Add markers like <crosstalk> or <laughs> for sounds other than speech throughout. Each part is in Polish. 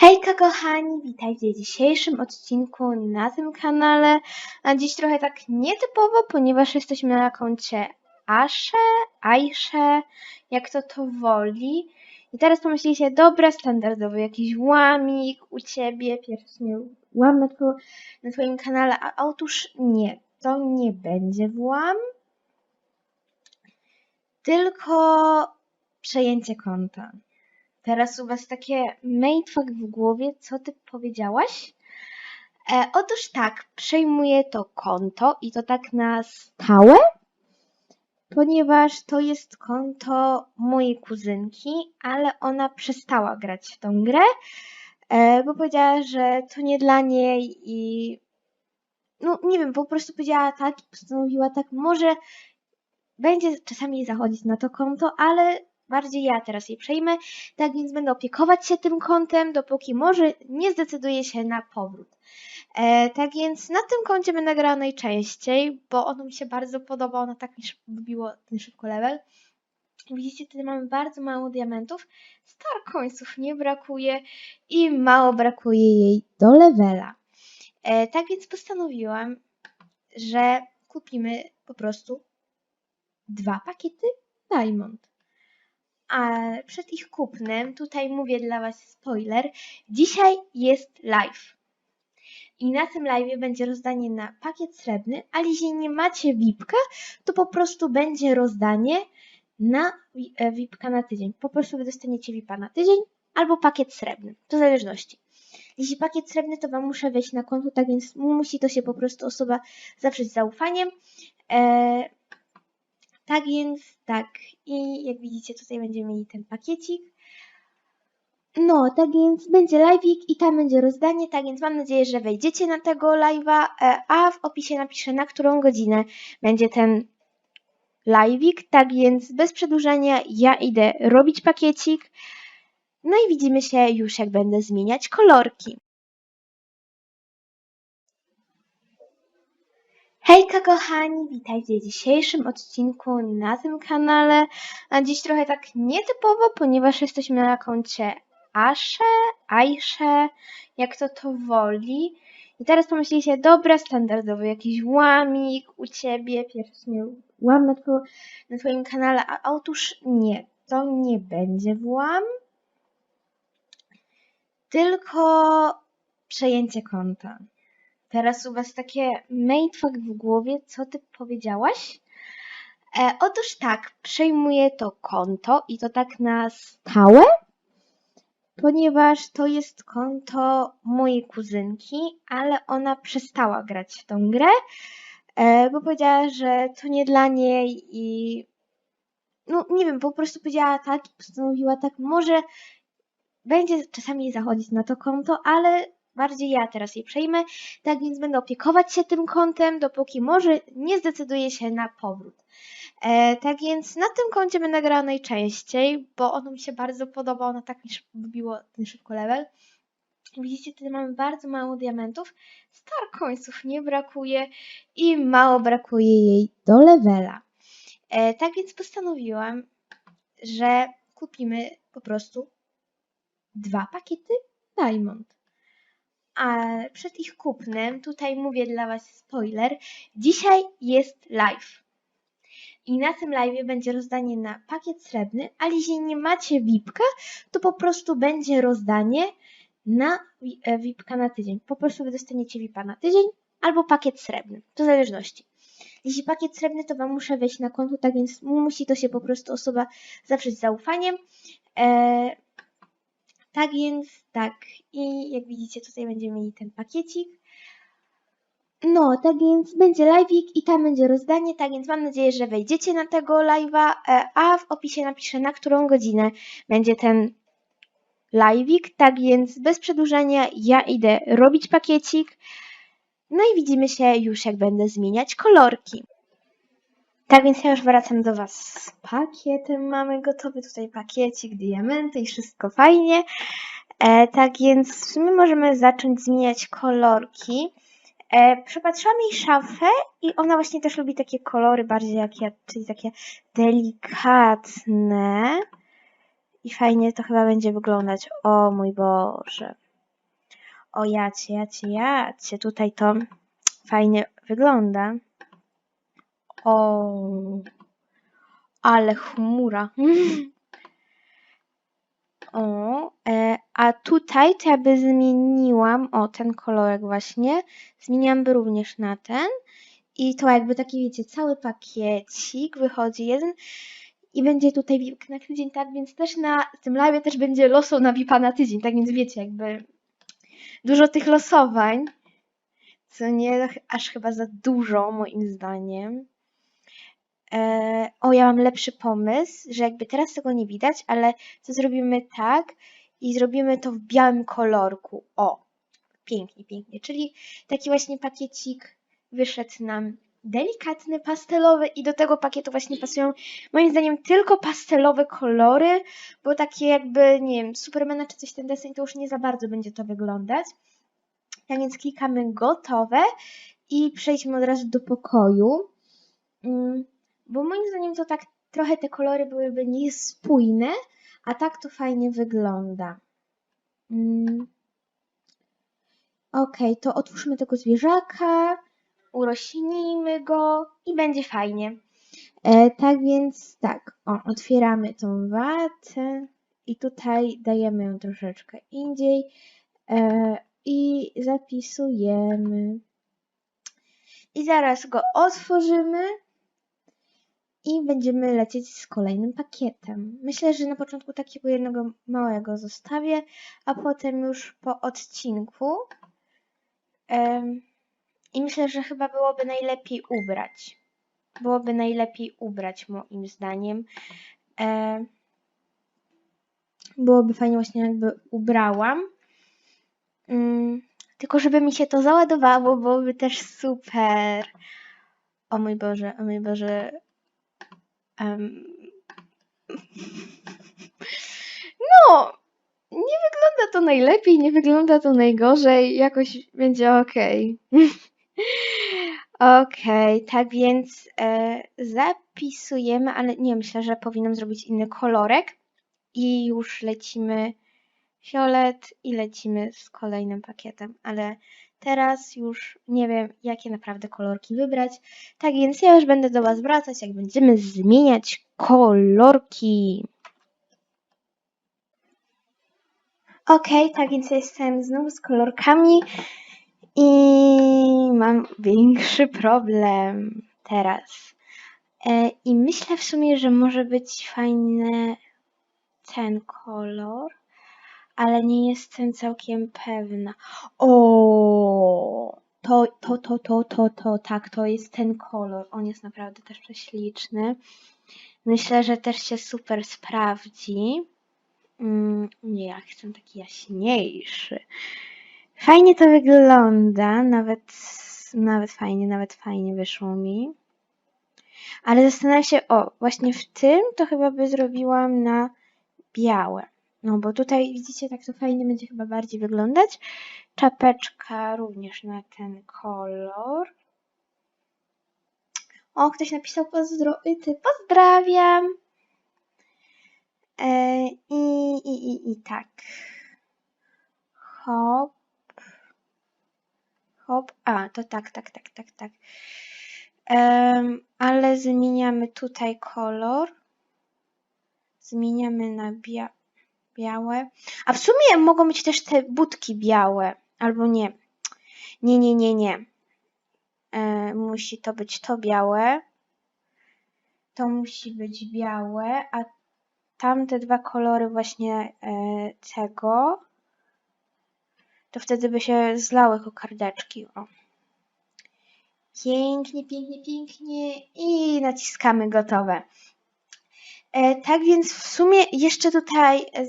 Hejka kochani, witajcie w dzisiejszym odcinku na tym kanale. A dziś trochę tak nietypowo, ponieważ jesteśmy na koncie Asze, Ajsze, jak to to woli. I teraz pomyślicie, dobra, standardowy jakiś łamik u ciebie, pierwszy łam na, na twoim kanale, a otóż nie, to nie będzie włam, tylko przejęcie konta. Teraz u Was takie mindfuck w głowie, co Ty powiedziałaś? E, otóż tak, przejmuję to konto i to tak na stałe, ponieważ to jest konto mojej kuzynki, ale ona przestała grać w tą grę, e, bo powiedziała, że to nie dla niej i no nie wiem, po prostu powiedziała tak i postanowiła tak, może będzie czasami zachodzić na to konto, ale bardziej ja teraz jej przejmę, tak więc będę opiekować się tym kontem, dopóki może nie zdecyduje się na powrót. E, tak więc na tym koncie będę grała najczęściej, bo ono mi się bardzo podoba, ono tak mi wbiło ten szybko level. Widzicie, tutaj mamy bardzo mało diamentów, star coinsów nie brakuje i mało brakuje jej do levela. E, tak więc postanowiłam, że kupimy po prostu dwa pakiety Diamond. A przed ich kupnem, tutaj mówię dla Was spoiler, dzisiaj jest live. I na tym live będzie rozdanie na pakiet srebrny, ale jeśli nie macie VIPka, to po prostu będzie rozdanie na e, VIPka na tydzień. Po prostu wy dostaniecie VIPa na tydzień albo pakiet srebrny, to w zależności. Jeśli pakiet srebrny, to Wam muszę wejść na konto, tak więc musi to się po prostu osoba zawrzeć zaufaniem. E, tak więc tak. I jak widzicie, tutaj będziemy mieli ten pakiecik. No, tak więc będzie live'ik i tam będzie rozdanie, tak więc mam nadzieję, że wejdziecie na tego live'a, e, a w opisie napiszę na którą godzinę będzie ten live'ik, tak więc bez przedłużania ja idę robić pakiecik. No i widzimy się już jak będę zmieniać kolorki. Hejka kochani, witajcie w dzisiejszym odcinku na tym kanale. A dziś trochę tak nietypowo, ponieważ jesteśmy na koncie Asze, Ajsze, jak to to woli. I teraz pomyślicie, dobra, standardowy jakiś łamik u Ciebie, pierwszy łam na, two, na Twoim kanale, a otóż nie, to nie będzie włam, tylko przejęcie konta. Teraz u Was takie mindfuck w głowie, co Ty powiedziałaś? E, otóż tak, przejmuję to konto i to tak na stałe, ponieważ to jest konto mojej kuzynki, ale ona przestała grać w tą grę, e, bo powiedziała, że to nie dla niej i no nie wiem, po prostu powiedziała tak i postanowiła tak, może będzie czasami zachodzić na to konto, ale bardziej ja teraz jej przejmę, tak więc będę opiekować się tym kontem, dopóki może nie zdecyduje się na powrót. E, tak więc na tym koncie będę grała najczęściej, bo ono mi się bardzo podoba, ono tak mi szy- wbiło ten szybko level. Widzicie, tutaj mamy bardzo mało diamentów, star coinsów nie brakuje i mało brakuje jej do levela. E, tak więc postanowiłam, że kupimy po prostu dwa pakiety Diamond. A przed ich kupnem, tutaj mówię dla Was spoiler, dzisiaj jest live. I na tym live będzie rozdanie na pakiet srebrny, ale jeśli nie macie VIPka, to po prostu będzie rozdanie na e, VIPka na tydzień. Po prostu wy dostaniecie VIPa na tydzień albo pakiet srebrny, to w zależności. Jeśli pakiet srebrny, to Wam muszę wejść na konto, tak więc musi to się po prostu osoba zawrzeć zaufaniem. E, tak więc tak. I jak widzicie, tutaj będziemy mieli ten pakiecik. No, tak więc będzie live'ik i tam będzie rozdanie, tak więc mam nadzieję, że wejdziecie na tego live'a, e, a w opisie napiszę na którą godzinę będzie ten live'ik, tak więc bez przedłużania ja idę robić pakiecik. No i widzimy się już jak będę zmieniać kolorki. Tak więc ja już wracam do Was z pakietem. Mamy gotowy tutaj pakiecik, diamenty i wszystko fajnie. E, tak więc sumie możemy zacząć zmieniać kolorki. E, przepatrzyłam jej szafę i ona właśnie też lubi takie kolory bardziej jak ja, czyli takie delikatne. I fajnie to chyba będzie wyglądać. O mój Boże. O jacie, jacie, jacie, tutaj to fajnie wygląda. O, ale chmura. <laughs> O, e, a tutaj to ja by zmieniłam, o ten kolorek właśnie, zmieniłam by również na ten. I to jakby taki wiecie, cały pakiecik wychodzi jeden. I będzie tutaj VIP na tydzień, tak? Więc też na tym live też będzie loso na VIPa na tydzień, tak? Więc wiecie, jakby dużo tych losowań, co nie aż chyba za dużo moim zdaniem. E, o, ja mam lepszy pomysł, że jakby teraz tego nie widać, ale to zrobimy tak i zrobimy to w białym kolorku. O, pięknie, pięknie. Czyli taki właśnie pakiecik wyszedł nam delikatny, pastelowy i do tego pakietu właśnie pasują moim zdaniem tylko pastelowe kolory, bo takie jakby, nie wiem, Supermana czy coś ten deseń to już nie za bardzo będzie to wyglądać. Tak więc klikamy gotowe i przejdźmy od razu do pokoju. Mm, bo moim zdaniem to tak trochę te kolory byłyby niespójne, a tak to fajnie wygląda. Mm. Ok, to otwórzmy tego zwierzaka, urośnijmy go i będzie fajnie. E, tak więc tak, o, otwieramy tą watę i tutaj dajemy ją troszeczkę indziej e, i zapisujemy. I zaraz go otworzymy i będziemy lecieć z kolejnym pakietem. Myślę, że na początku takiego jednego małego zostawię, a potem już po odcinku. Em, I myślę, że chyba byłoby najlepiej ubrać. Byłoby najlepiej ubrać moim zdaniem. E, byłoby fajnie właśnie jakby ubrałam. Mm, tylko żeby mi się to załadowało, byłoby też super. O mój Boże, o mój Boże. No, nie wygląda to najlepiej, nie wygląda to najgorzej, jakoś będzie ok. <laughs> Okej, tak więc e, zapisujemy, ale nie myślę, że powinnam zrobić inny kolorek i już lecimy fiolet i lecimy z kolejnym pakietem, ale teraz już nie wiem, jakie naprawdę kolorki wybrać. Tak więc ja już będę do Was wracać, jak będziemy zmieniać kolorki. Okej, tak więc ja jestem znowu z kolorkami i mam większy problem teraz. E, I myślę w sumie, że może być fajny ten kolor, ale nie jestem całkiem pewna. O, to, to, to, to, to, to, tak, to jest ten kolor. On jest naprawdę też prześliczny. Myślę, że też się super sprawdzi. Mm, nie, ja chcę taki jaśniejszy. Fajnie to wygląda, nawet, nawet fajnie, nawet fajnie wyszło mi. Ale zastanawiam się, o, właśnie w tym to chyba by zrobiłam na białe. No bo tutaj widzicie, tak to fajnie będzie chyba bardziej wyglądać. Czapeczka również na ten kolor. O, ktoś napisał pozdro ty, pozdrawiam. E, i, i, i, I tak. Hop. Hop. A, to tak, tak, tak, tak, tak. Em, ale zmieniamy tutaj kolor. Zmieniamy na bia białe. A w sumie mogą być też te budki białe. Albo nie. Nie, nie, nie, nie. E, musi to być to białe. To musi być białe, a tamte dwa kolory właśnie e, tego, to wtedy by się zlały kokardeczki. O. Pięknie, pięknie, pięknie i naciskamy gotowe. E, tak więc w sumie jeszcze tutaj e,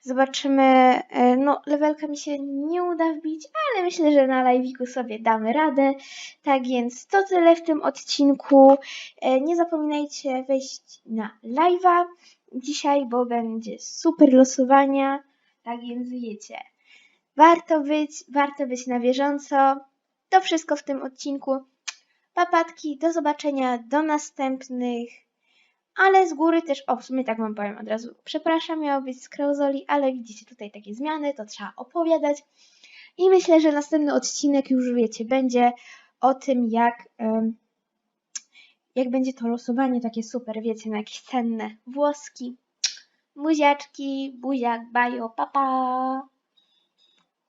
zobaczymy, e, no levelka mi się nie uda wbić, ale myślę, że na live'iku sobie damy radę. Tak więc to tyle w tym odcinku. E, nie zapominajcie wejść na live'a dzisiaj, bo będzie super losowania. Tak więc wiecie, warto być, warto być na bieżąco. To wszystko w tym odcinku. Papatki, do zobaczenia, do następnych. Ale z góry też, o w sumie tak wam powiem od razu, przepraszam, miało być z Krauzoli, ale widzicie tutaj takie zmiany, to trzeba opowiadać. I myślę, że następny odcinek już wiecie, będzie o tym, jak, jak będzie to losowanie takie super, wiecie, na jakieś cenne włoski. Buziaczki, buziak, bajo, papa. Pa.